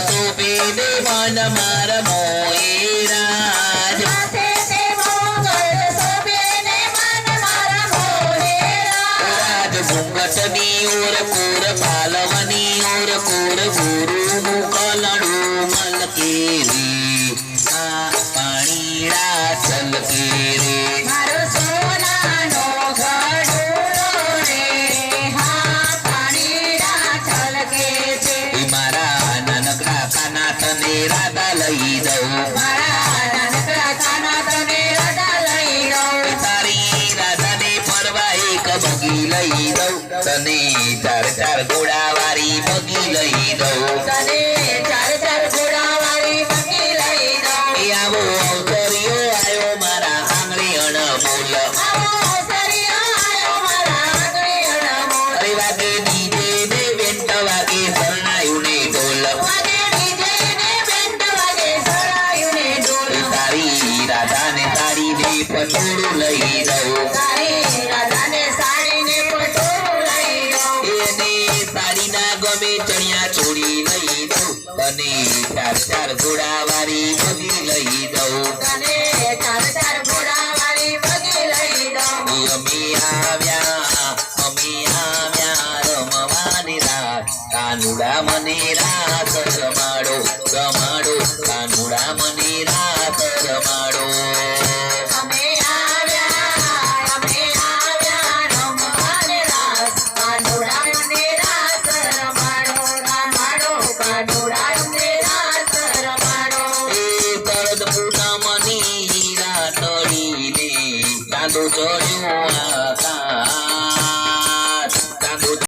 ગોપી દે મન માર મોઈ રાજ રાજ ઘુંઘટની ઓર કોર પાલવની ઓર કોર તને ચાર ચાર ઘોડા વાળી બગી લઈ દઉં તને રાધાને તારીને પટોળું લઈ જાઓ એને તારીના ગમે ચણિયા ચોળી લઈ દઉં અને ચાર ચાર ઘોડા વાળી ભગી લઈ દઉં આવ્યા અમે આવ્યા રમવાની રાત કાનુડા મને રાત રમાડો રમાડો দমনে হীরা তরিলে কালো চড়ুয়া